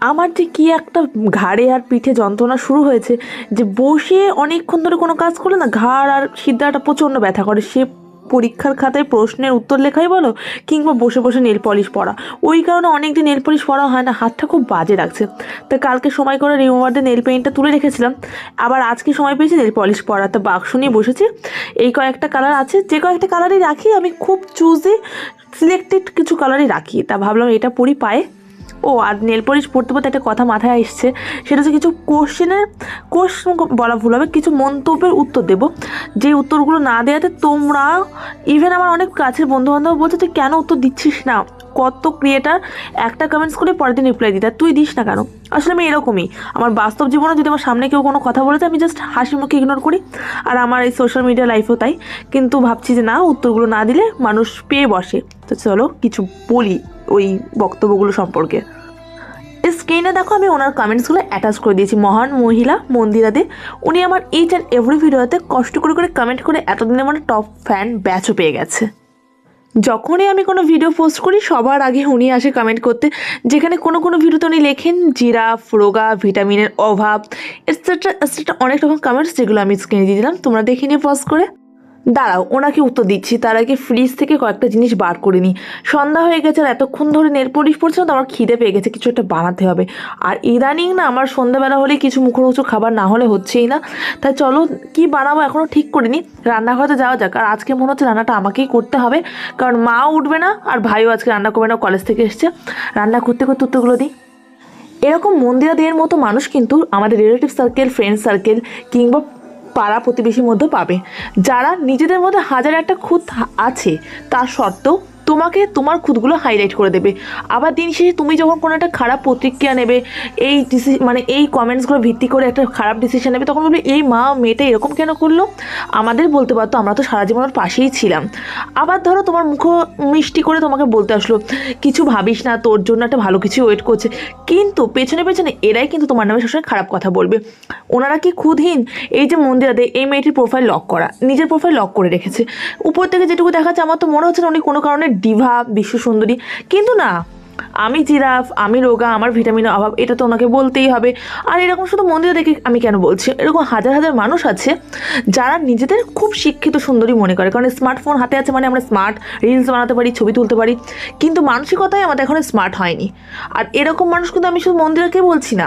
আমার যে কি একটা ঘাড়ে আর পিঠে যন্ত্রণা শুরু হয়েছে যে বসে অনেকক্ষণ ধরে কোনো কাজ করলে না ঘাড় আর সিদ্ধাটা প্রচণ্ড ব্যথা করে। সে পরীক্ষার খাতায় প্রশ্নের উত্তর লেখাই বলো কিংবা বসে বসে নেল পলিশ পড়া। ওই কারণে অনেক দিন নেল পলিশ পড়া হয় না, হাতটা খুব বাজে লাগছে। তাই কালকে সময় করে রিমুভার দিয়ে নেল পেইন্টটা তুলে রেখেছিলাম। আবার আজকে সময় পেয়েছি নেল পলিশ পড়া তো বাক্স নিয়ে বসেছি। এই কয়েকটা কালার আছে, যে কয়েকটা কালারই রাখি, আমি খুব চুজে সিলেক্টেড কিছু কালারই রাখি। তা ভাবলাম এটা পরি পায়ে ও, আর নেল পলিশ পড়তে পড়তে একটা কথা মাথায় আসছে, সেটা হচ্ছে কিছু কোশ্চেনের কোশ্চেন বলা ভুল হবে, কিছু মন্তব্যের উত্তর দেব। যে উত্তরগুলো না দেওয়াতে তোমরা ইভেন আমার অনেক কাছের বন্ধু বান্ধব বলছে, তুই কেন উত্তর দিচ্ছিস না? কত ক্রিয়েটার একটা কমেন্টস করে পরের দিন রিপ্লাই দিতে তুই দিস না কেন? আসলে আমি এরকমই। আমার বাস্তব জীবনে যদি আমার সামনে কেউ কোনো কথা বলেছে, আমি জাস্ট হাসি মুখে ইগনোর করি, আর আমার এই সোশ্যাল মিডিয়া লাইফও তাই। কিন্তু ভাবছি যে না, উত্তরগুলো না দিলে মানুষ পেয়ে বসে। তো চলো, কিছু বলি। ওই বক্তব্যগুলো সম্পর্কে। স্ক্রিনে দেখো আমি ওনার কমেন্টসগুলো অ্যাটাচ করে দিয়েছি। মহান মহিলা মন্দিরা দে উনি আমার এইচ অ্যান্ড এভরি ভিডিওতে কষ্ট করে করে কমেন্ট করে এতদিনে মানে টপ ফ্যান ব্যাচও পেয়ে গেছে। যখনই আমি কোনো ভিডিও পোস্ট করি, সবার আগে উনি আসে কমেন্ট করতে, যেখানে কোনো কোনো ভিডিওতে উনি লেখেন, জিরাফ, রোগা ভিটামিনের অভাব এটসেট্রা এটসেট্রা অনেক রকম কমেন্টস যেগুলো আমি স্ক্রিনে দিয়ে দিলাম। তোমরা দেখে নিয়ে পজ করে। দাঁড়াও, ওনাকে উত্তর দিচ্ছি। তার আগে ফ্রিজ থেকে কয়েকটা জিনিস বার করে নিই সন্ধ্যা হয়ে গেছে আর এতক্ষণ ধরে নেল পলিশ তো আমার খিদে পেয়ে গেছে, কিছু একটা বানাতে হবে। আর ইদানিং না আমার সন্ধ্যাবেলা হলে কিছু মুখরোচক খাবার না হলে হচ্ছেই না। তাই চলো, কি বানাবো এখনও ঠিক করিনি। রান্নাঘরে যাওয়া যাক। আর আজকে মনে হচ্ছে রান্নাটা আমাকেই করতে হবে। কারণ মাও উঠবে না আর ভাইও আজকে রান্না করবে না কলেজ থেকে এসছে। রান্না করতে করতে উত্তরগুলো দিই। এরকম মন্দিরাদের মতো মানুষ কিন্তু আমাদের রিলেটিভ সার্কেল ফ্রেন্ড সার্কেল কিংবা পাড়া প্রতিবেশীর মধ্যে পাবে। যারা নিজেদের মধ্যে হাজার একটা খুঁত আছে তা সত্ত্বেও তোমাকে তোমার খুঁতগুলো হাইলাইট করে দেবে। আবার দিন শেষে তুমি যখন কোনো একটা খারাপ প্রতিক্রিয়া নেবে, এই মানে এই কমেন্টসগুলো ভিত্তি করে একটা খারাপ ডিসিশন নেবে, তখন বলবে, এই মা মেয়েটা এরকম কেন করল? আমাদের বলতে পারতো, আমরা তো সারা জীবন ওর পাশেই ছিলাম। আবার ধরো তোমার মুখ মিষ্টি করে তোমাকে বলতে আসলো, কিছু ভাবিস না, তোর জন্য একটা ভালো কিছু ওয়েট করছে। কিন্তু পেছনে পেছনে এরাই কিন্তু তোমার নামে সবসময় খারাপ কথা বলবে। ওনারা কি খুদহীন এই যে মন্দিরাতে এই মেয়েটির প্রোফাইল লক করা, নিজের প্রোফাইল লক করে রেখেছে। উপর থেকে যেটুকু দেখাচ্ছে, আমার তো মনে হচ্ছে না উনি কোনো কারণে ডিভা বিশ্ব সুন্দরী। কিন্তু না, আমি জিরাফ, আমি রোগা, আমার ভিটামিনের অভাব, এটা তো ওনাকে বলতেই হবে। আর এরকম শুধু মন্দিরে দেখে আমি কেন বলছি? এরকম হাজার হাজার মানুষ আছে যারা নিজেদের খুব শিক্ষিত সুন্দরী মনে করে। কারণ স্মার্টফোন হাতে আছে মানে আমরা স্মার্ট রিলস বানাতে পারি, ছবি তুলতে পারি। কিন্তু মানসিকতাই আমাদের এখনও স্মার্ট হয়নি। আর এরকম মানুষ কিন্তু আমি শুধু মন্দিরকে বলছি না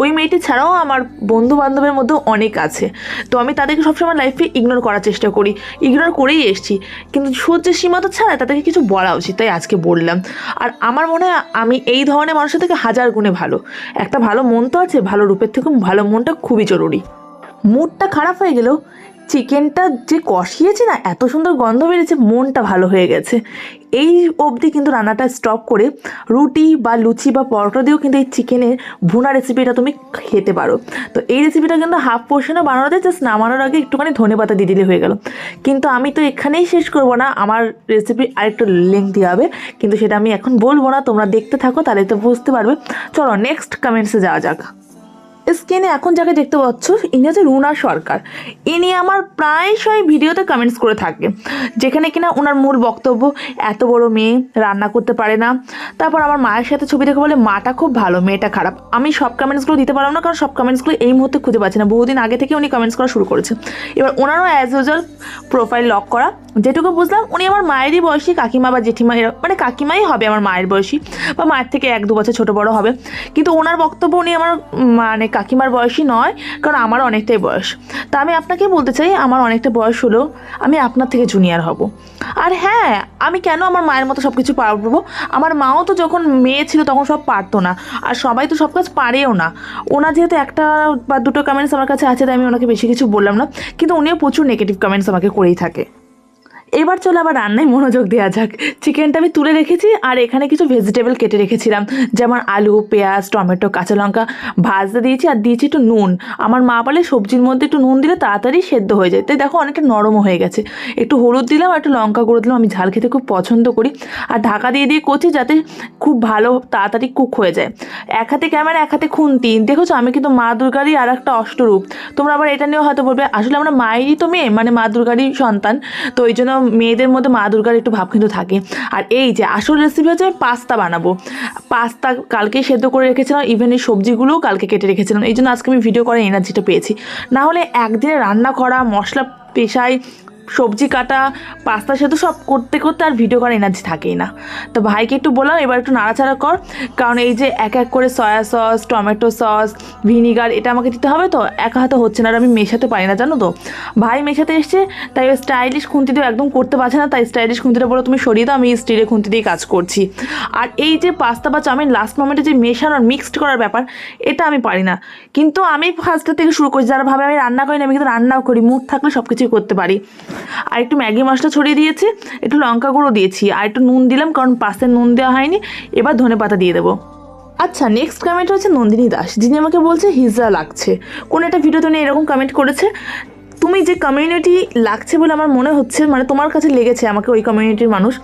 ওই মেয়েটি ছাড়াও আমার বন্ধু বান্ধবের মধ্যেও অনেক আছে। তো আমি তাদেরকে সবসময় লাইফে ইগনোর করার চেষ্টা করি ইগনোর করেই এসছি। কিন্তু সহ্যের সীমা তো ছাড়া তাদেরকে কিছু বলা উচিত, তাই আজকে বললাম। আর আমার মনে হয় আমি এই ধরনের মানুষের থেকে হাজার গুণে ভালো। একটা ভালো মন তো আছে, ভালো রূপের থেকে ভালো মনটা খুবই জরুরি। মুডটা খারাপ হয়ে গেলেও চিকেনটা যে কষিয়েছে না, এত সুন্দর গন্ধ বেরিয়েছে, মনটা ভালো হয়ে গেছে। এই অবধি কিন্তু রান্নাটা স্টপ করে রুটি বা লুচি বা পরোটা দিয়েও কিন্তু এই চিকেনের ভুনা রেসিপিটা তুমি খেতে পারো। তো এই রেসিপিটা কিন্তু হাফ পোর্শনে বানানো যায় জাস্ট নামানোর আগে একটুখানি ধনে পাতা দিয়ে দিলে হয়ে গেল। কিন্তু আমি তো এখানেই শেষ করব না, আমার রেসিপি আরেকটু লেংথি হবে, কিন্তু সেটা আমি এখন বলব না, তোমরা দেখতে থাকো, তাহলে তো বুঝতে পারবে। চলো নেক্সট কমেন্টসে যাওয়া যাক। স্ক্রিনে এখন যাকে দেখতে পাচ্ছ, ইনি হচ্ছে রুনা সরকার। ইনি আমার প্রায়শই ভিডিওতে কমেন্টস করে থাকে, যেখানে কিনা ওনার মূল বক্তব্য, এত বড় মেয়ে, রান্না করতে পারে না। তারপর আমার মায়ের সাথে ছবি দেখে বলে, মাটা খুব ভালো, মেয়েটা খারাপ। আমি সব কমেন্টসগুলো দিতে পারলাম না, কারণ সব কমেন্টসগুলো এই মুহূর্তে খুঁজে পাচ্ছি না। বহুদিন আগে থেকে উনি কমেন্টস করা শুরু করেছে। এবার ওনারও অ্যাজ ইউজুয়াল প্রোফাইল লক করা। যেটুকু বুঝলাম, উনি আমার মায়েরই বয়সী, কাকিমা বা জেঠিমা মানে কাকিমাই হবে আমার মায়ের বয়সী, বা মায়ের থেকে এক দু বছর ছোটো বড় হবে। কিন্তু ওনার বক্তব্য উনি আমার মানে কাকিমার বয়সী নয়, কারণ আমার অনেকটাই বয়স। তা আমি আপনাকে বলতে চাই, আমার অনেকটা বয়স হলেও আমি আপনার থেকে জুনিয়র হব। আর হ্যাঁ আমি কেন আমার মায়ের মতো সব কিছু পারব আমার মাও তো যখন মেয়ে ছিল তখন সব পারতো না, আর সবাই তো সব কাজ পারেও না। ওনার যেহেতু একটা বা দুটো কমেন্টস আমার কাছে আছে, তাই আমি ওনাকে বেশি কিছু বললাম না, কিন্তু উনিও প্রচুর নেগেটিভ কমেন্টস আমাকে করেই থাকে। এবার চলো আবার রান্নায় মনোযোগ দেওয়া যাক। চিকেনটা আমি তুলে রেখেছি আর এখানে কিছু ভেজিটেবল কেটে রেখেছিলাম। যেমন আলু, পেঁয়াজ, টমেটো, কাঁচা লঙ্কা ভাজতে দিয়েছি আর দিয়েছি একটু নুন। আমার মা বলে সবজির মধ্যে একটু নুন দিলে তাড়াতাড়ি সেদ্ধ হয়ে যায়। তাই দেখো অনেকটা নরমও হয়ে গেছে। একটু হলুদ দিলাম আর একটু লঙ্কা গুঁড়ো দিলাম। আমি ঝাল খেতে খুব পছন্দ করি। আর ঢাকা দিয়ে দিয়ে করছি যাতে খুব ভালো তাড়াতাড়ি কুক হয়ে যায়। এক হাতে ক্যামেরা এক হাতে খুন্তি। দেখেছ আমি কিন্তু মা দুর্গারই আর একটা অষ্টরূপ। তোমরা আবার এটা নিয়েও হয়তো বলবে আসলে আমরা মায়েরই তো মেয়ে মানে মা দুর্গারই সন্তান। তো ওই জন্য মেয়েদের মধ্যে মা দুর্গার একটু ভাব কিন্তু থাকে। আর এই যে আসল রেসিপি হচ্ছে আমি পাস্তা বানাবো। পাস্তা কালকে সেদ্ধ করে রেখেছিলাম ইভেন এই সবজিগুলোও কালকে কেটে রেখেছিলাম। এই জন্য আজকে আমি ভিডিও করার এনার্জিটা পেয়েছি। না হলে একদিনে রান্না করা, মশলা পেশাই সবজি কাটা, পাস্তা সেদ্ধ সব করতে করতে আর ভিডিও করার এনার্জি থাকেই না। তো ভাইকে একটু বললাম, এবার একটু নাড়াচাড়া কর, কারণ এই যে এক এক করে soya sauce tomato sauce vinegar এটা আমাকে দিতে হবে তো? একা হাতে হচ্ছে না, আর আমি মেশাতে পারি না, জানো তো? ভাই মেশাতে এসছে, তাই ওই স্টাইলিশ খুন্তি দিয়ে একদম করতে পারছে না, তাই স্টাইলিশ খুন্তিটা বলো তুমি সরিয়ে দাও, আমি স্টিলের খুন্তি দিয়ে কাজ করছি। আর এই যে পাস্তা বা চাউমিন লাস্ট মোমেন্টে যে মেশানোর মিক্সড করার ব্যাপার, এটা আমি পারি না। কিন্তু আমি ফার্স্টের থেকে শুরু করছি যারা ভাবে আমি রান্না করি না, আমি কিন্তু রান্নাও করি মুড থাকলে সব কিছুই করতে পারি। আর একটু ম্যাগি মশলা ছড়িয়ে দিয়েছি, একটু লঙ্কা গুঁড়ো দিয়েছি, আর একটু নুন দিলাম, কারণ পাশে নুন দেওয়া হয়নি। এবার ধনে পাতা দিয়ে দেবো। আচ্ছা নেক্সট কমেন্ট হচ্ছে নন্দিনী দাস, যিনি আমাকে বলছে হিজড়া লাগছে। কোনো একটা ভিডিও তো এরকম কমেন্ট করেছে তুমি যে কমিউনিটি লাগছে বলে আমার মনে হচ্ছে মানে তোমার কাছে লেগেছে আমাকে ওই কমিউনিটির মানুষ,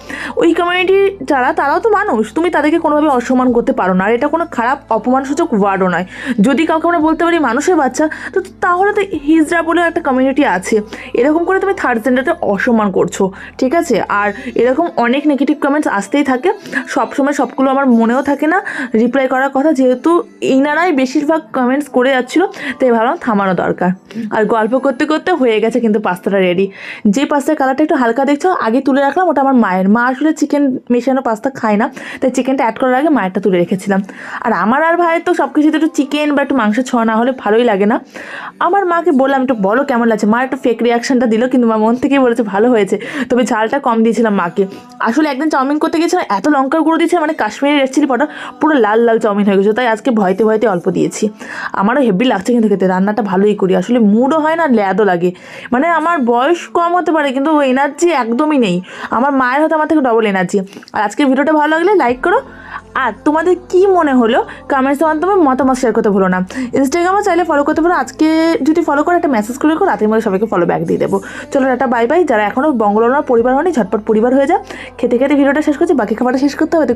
ওই কমিউনিটি যারা, তারাও তো মানুষ। তুমি তাদেরকে কোনোভাবে অসম্মান করতে পারো না। আর এটা কোনো খারাপ অপমানসূচক ওয়ার্ডও নয়। যদি কাউকে আমরা বলতে পারি মানুষের বাচ্চা, তো তাহলে তো হিজড়া বলে একটা কমিউনিটি আছে। এরকম করে তুমি থার্ড জেন্ডারকে অসম্মান করছ, ঠিক আছে? আর এরকম অনেক নেগেটিভ কমেন্টস আসতেই থাকে। সবসময় সবগুলো আমার মনেও থাকে না। রিপ্লাই করার কথা যেহেতু ইনারাই বেশিরভাগ কমেন্টস করে যাচ্ছিল, তাই ভাবলাম থামানো দরকার। আর গল্প করতে করতে হয়ে গেছে কিন্তু পাস্তাটা রেডি যে পাস্তার কালারটা একটু হালকা দেখছ, আগে তুলে রাখলাম, ওটা আমার মায়ের। মা আসলে চিকেন মেশানো পাস্তা খায় না, তাই চিকেনটা অ্যাড করার আগে মায়েরটা তুলে রেখেছিলাম। আর আমার আর ভাইয়ের তো সব কিছুতে একটু চিকেন বা একটু মাংস ছোঁয়া, না হলে ভালোই লাগে না। আমার মাকে বললাম, একটু বলো কেমন লাগছে? মা একটু ফেক রিয়াকশনটা দিল, কিন্তু মা মন থেকেই বলেছে, ভালো হয়েছে। তবে ঝালটা কম দিয়েছিলাম মাকে। আসলে একদিন চাউমিন করতে গেছিলাম এত লঙ্কার গুঁড়ো দিয়েছে মানে কাশ্মীরি রেড চিলি পাউডার পুরো লাল লাল চাউমিন হয়ে গেছে, তাই আজকে ভয়তে ভয়তে অল্প দিয়েছি। আমারও হেভি লাগছে কিন্তু খেতে, রান্নাটা ভালোই করি। আসলে মুডও হয় না ল্যাদও লাগে মানে আমার বয়স কম হতে পারে, কিন্তু এনার্জি একদমই নেই। আমার মায়ের হয়তো আমার থেকে ডবল এনার্জি আর আজকের ভিডিওটা ভালো লাগলে লাইক করো। আর তোমাদের কি মনে হলো? কমেন্টসের মাধ্যমে মতামত শেয়ার করতে ভুলো না। ইনস্টাগ্রামে চাইলে ফলো করতে পারো আজকে যদি ফলো করো, একটা মেসেজ করে রাখো, রাতের মধ্যে সবাইকে ফলো ব্যাক দিয়ে দেবো। চলো একটা বাই বাই যারা এখনও বঙ্গলোনার পরিবার হয়নি, ঝটপট পরিবার হয়ে যা খেতে খেতে ভিডিওটা শেষ করছি, বাকি খাবারটা শেষ করতে হবে।